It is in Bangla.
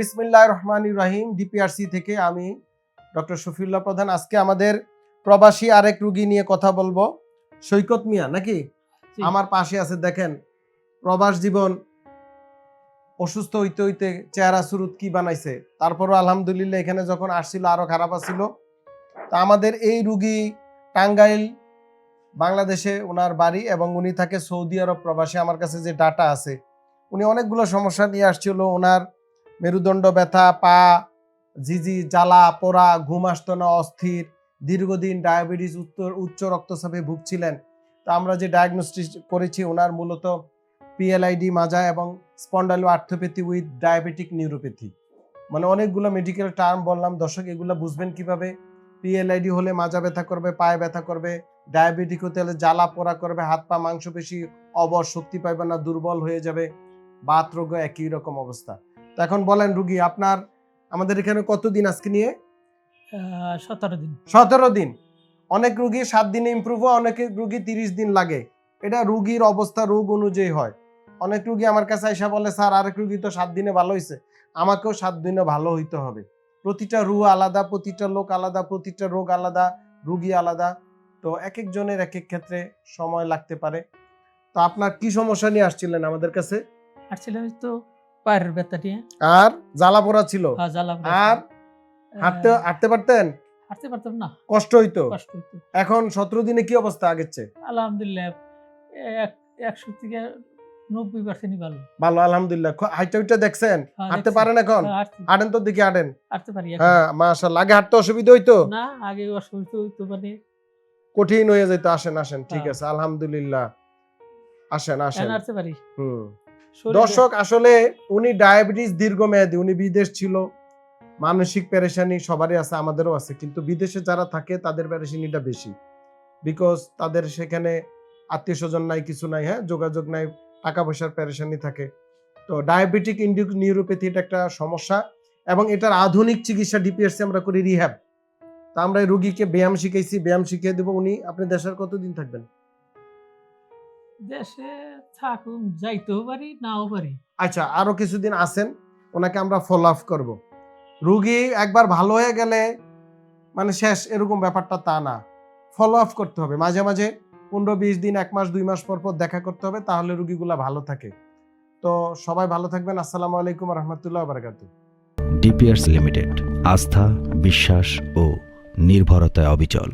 বিসমিল্লাহ রহমান রাহিম ডিপিআরসি থেকে আমি ডক্টর শফিউল্লাহ প্রধান। আজকে আমাদের প্রবাসী আরেক রুগী নিয়ে কথা বলব সৈকত মিয়া নাকি? আমার পাশে আছে দেখেন প্রবাস জীবন অসুস্থ হইতে হইতে চেহারা সুরুত কি বানাইছে। তারপরও আলহামদুলিল্লাহ এখানে যখন আসছিল আরও খারাপ আছিল। তা আমাদের এই রুগী টাঙ্গাইল বাংলাদেশে ওনার বাড়ি এবং উনি থাকে সৌদি আরব প্রবাসী। আমার কাছে যে ডাটা আছে উনি অনেকগুলো সমস্যা নিয়ে আসছিল। ওনার মেরুদণ্ড ব্যথা, পা ঝিঝি জ্বালা, পোড়া, ঘুম আসতো না, অস্থির। দীর্ঘদিন ডায়াবেটিস, উত্তর, উচ্চ রক্তচাপে ভুগছিলেন। তা আমরা যে ডায়াগনোস্টিস করেছি, ওনার মূলত পিএলআইডি মাজা এবং spondyloarthropathy with diabetic neuropathy মানে অনেকগুলো মেডিকেল টার্ম বললাম, দর্শক এগুলো বুঝবেন কীভাবে? পিএলআইডি হলে মাজা ব্যথা করবে, পায়ে ব্যথা করবে ডায়াবেটিক হতে হলে জ্বালা পোড়া করবে, হাত পা মাংসপেশি অবর শক্তি পাইবে না, দুর্বল হয়ে যাবে, বাত রোগ একই রকম অবস্থা। তো এখন বলেন রুগী আপনার আমাদের এখানে কতদিন আজকে নিয়ে? সতেরো দিন। সতেরো দিন। অনেক রুগী সাত দিনে ইমপ্রুভ হয় অনেক রুগী তিরিশ দিন লাগে। এটা রুগীর অবস্থা রোগ অনুযায়ী হয়। অনেক রুগী আমার কাছে এসে বলে স্যার আরেক রুগী তো সাত দিনে ভালো হয়েছে আমাকেও সাত দিনে ভালো হইতে হবে। প্রতিটা রু আলাদা প্রতিটা লোক আলাদা প্রতিটা রোগ আলাদা রুগী আলাদা। তো এক একজনের এক এক ক্ষেত্রে সময় লাগতে পারে। তো আপনার কি সমস্যা নিয়ে আসছিলেন আমাদের কাছে? আসছিলাম তো পায়ের ব্যথা নিয়ে আর জ্বালা পোড়া ছিল। হ্যাঁ, জ্বালা পোড়া আর হাঁটতে হাঁটতে পারতেন? হাঁটতে পারতাম না। কষ্ট হইতো? কষ্ট হতো এখন সতেরো দিনে কি অবস্থা আগের চেয়ে? আলহামদুলিল্লাহ এক একশো থেকে নব্বই পার্সেন্টই ভালো। ভালো আলহামদুলিল্লাহ। হাইটা দেখছেন? হ্যাঁ, হাঁটতে পারেন এখন? হ্যাঁ, হাঁটেন তো দেখি হাঁটেন। হাঁটতে পারি। হ্যাঁ মাশাল্লাহ আগে হাঁটতে অসুবিধা হইতো? না আগে অসুবিধা হইতো মানে। কঠিন হয়ে যেত। আসেন আসেন। ঠিক হ্যাঁ। আছে আলহামদুলিল্লাহ। আসেন আসেন। হাঁটতে পারি। হুম। দর্শক, আসলে উনি ডায়াবেটিস দীর্ঘমেয়াদী, উনি বিদেশ ছিল। মানসিক পেরেশানি সবারই আছে, আমাদেরও আছে। কিন্তু বিদেশে যারা থাকে, তাদের পেরেশানিটা বেশি। বিকজ তাদের সেখানে আত্মীয় স্বজন নাই, কিছু নাই হ্যাঁ? যোগাযোগ নাই টাকা পয়সার পেরেশানি থাকে। তো ডায়াবেটিক ইন্ডিউক নিউরোপ্যাথি এটা একটা সমস্যা। এবং এটার আধুনিক চিকিৎসা ডিপিএসসি আমরা করি রিহ্যাব তা আমরা রুগীকে ব্যায়াম শিখাইছি। ব্যায়াম শিখিয়ে দেবো উনি। আপনি দেশের কতদিন থাকবেন? দেশে থাকুন যাইতেও পারি নাও পারি। আচ্ছা আরও কিছুদিন আসেন ওনাকে আমরা ফলো আপ করব। রুগী একবার ভালো হয়ে গেলে মানে শেষ এরকম ব্যাপারটা তা না। ফলো আপ করতে হবে। মাঝে মাঝে পনেরো বিশ দিন এক মাস দুই মাস পর পর দেখা করতে হবে তাহলে রুগীগুলা ভালো থাকে। তো সবাই ভালো থাকবেন। আসসালামু আলাইকুম রহমতুল্লাহ বারকাতু ডিপিয়ার্স লিমিটেড আস্থা বিশ্বাস ও নির্ভরতায় অবিচল।